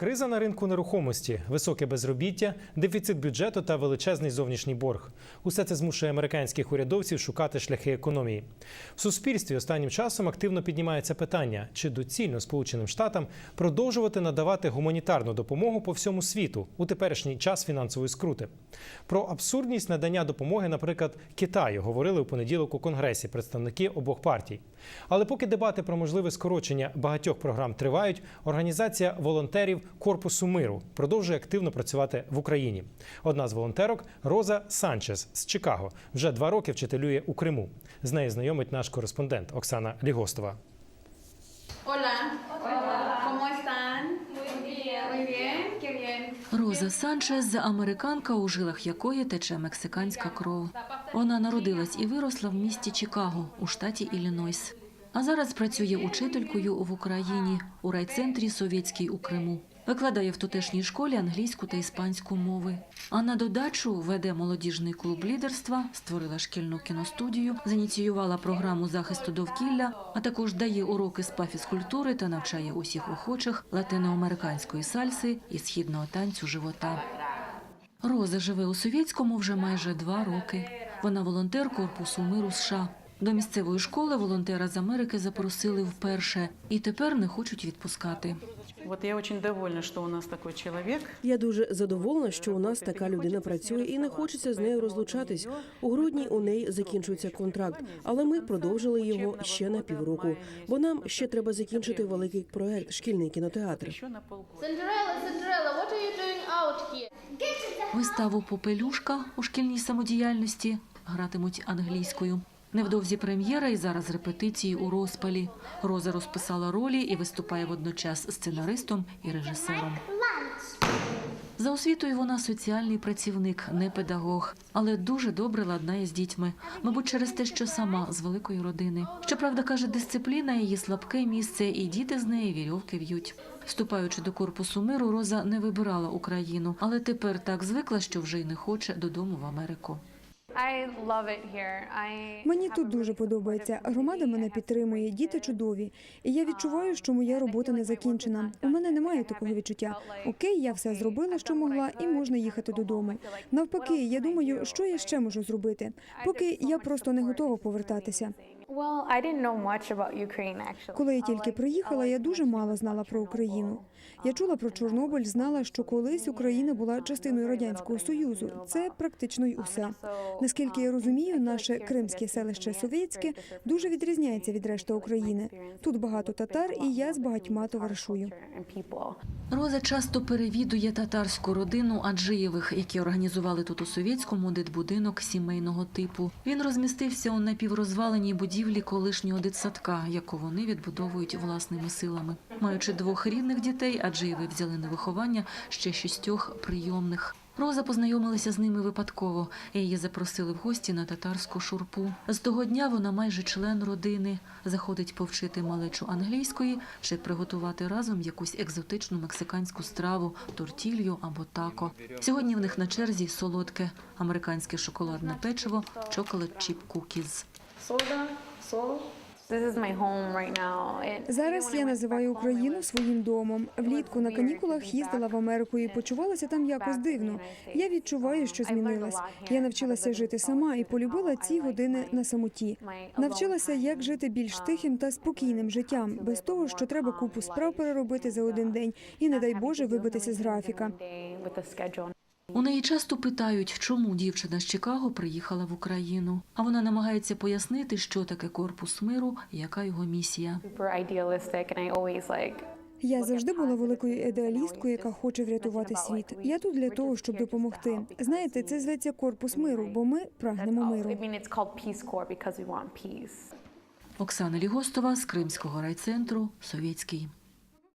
Криза на ринку нерухомості, високе безробіття, дефіцит бюджету та величезний зовнішній борг. Усе це змушує американських урядовців шукати шляхи економії. В суспільстві останнім часом активно піднімається питання, чи доцільно Сполученим Штатам продовжувати надавати гуманітарну допомогу по всьому світу у теперішній час фінансової скрути. Про абсурдність надання допомоги, наприклад, Китаю говорили у понеділок у Конгресі представники обох партій. Але поки дебати про можливе скорочення багатьох програм тривають, організація волонтерів Корпусу миру продовжує активно працювати в Україні. Одна з волонтерок Роза Санчес з Чикаго вже два роки вчителює у Криму. З нею знайомить наш кореспондент Оксана Лігостова. Hola. Роза Санчес американка, у жилах якої тече мексиканська кров. Вона народилась і виросла в місті Чикаго у штаті Іллінойс. А зараз працює учителькою в Україні у райцентрі Совєтській у Криму. Викладає в тутешній школі англійську та іспанську мови. А на додачу веде молодіжний клуб лідерства, створила шкільну кіностудію, зініціювала програму захисту довкілля, а також дає уроки з пафіскультури та навчає усіх охочих латиноамериканської сальси і східного танцю живота. Роза живе у Совєтському вже майже два роки. Вона волонтер Корпусу миру США. До місцевої школи волонтера з Америки запросили вперше і тепер не хочуть відпускати. Вот я очень довольна, что у нас такой человек. Я дуже задоволена, що у нас така людина працює і не хочеться з нею розлучатись. У грудні у неї закінчується контракт, але ми продовжили його ще на півроку, бо нам ще треба закінчити великий проект шкільний кінотеатр. Cinderella, Cinderella, what are you doing out here? Виставу Попелюшка у шкільній самодіяльності гратимуть англійською. Невдовзі прем'єра і зараз репетиції у розпалі. Роза розписала ролі і виступає водночас сценаристом і режисером. За освітою вона соціальний працівник, не педагог, але дуже добре ладнає з дітьми. Мабуть, через те, що сама з великої родини. Щоправда, каже, дисципліна її слабке місце, і діти з неї вірьовки в'ють. Вступаючи до корпусу миру, Роза не вибирала Україну, але тепер так звикла, що вже й не хоче додому в Америку. Мені тут дуже подобається. Громада мене підтримує, діти чудові. І я відчуваю, що моя робота не закінчена. У мене немає такого відчуття. Окей, я все зробила, що могла, і можна їхати додому. Навпаки, я думаю, що я ще можу зробити. Поки я просто не готова повертатися. Well, I didn't know much about Ukraine actually. Коли я тільки приїхала, я дуже мало знала про Україну. Я чула про Чорнобиль, знала, що колись Україна була частиною радянського союзу. Це практично й усе. Наскільки я розумію, наше кримське селище Совєтське дуже відрізняється від решти України. Тут багато татар, і я з багатьма товаришую. Роза часто перевідує татарську родину Аджиєвих, які організували тут у совєтському дитбудинок сімейного типу. Він розмістився у напіврозваленій будівлі колишнього дитсадка, яку вони відбудовують власними силами. Маючи двох рідних дітей, Аджиєви взяли на виховання ще шістьох прийомних. Роза познайомилася з ними випадково. Її запросили в гості на татарську шурпу. З того дня вона майже член родини. Заходить повчити малечу англійської чи приготувати разом якусь екзотичну мексиканську страву, тортілью або тако. Сьогодні в них на черзі солодке американське шоколадне печиво, chocolate chip cookies. Soda, Зараз я називаю Україну своїм домом. Влітку на канікулах їздила в Америку і почувалася там якось дивно. Я відчуваю, що змінилась. Я навчилася жити сама і полюбила ці години на самоті. Навчилася, як жити більш тихим та спокійним життям, без того, що треба купу справ переробити за один день, і не дай Боже вибитися з графіка. У неї часто питають, чому дівчина з Чикаго приїхала в Україну. А вона намагається пояснити, що таке корпус миру, і яка його місія. Я завжди була великою ідеалісткою, яка хоче врятувати світ. Я тут для того, щоб допомогти. Знаєте, це зветься корпус миру, бо ми прагнемо миру. Оксана Лігостова з Кримського райцентру Совєтський.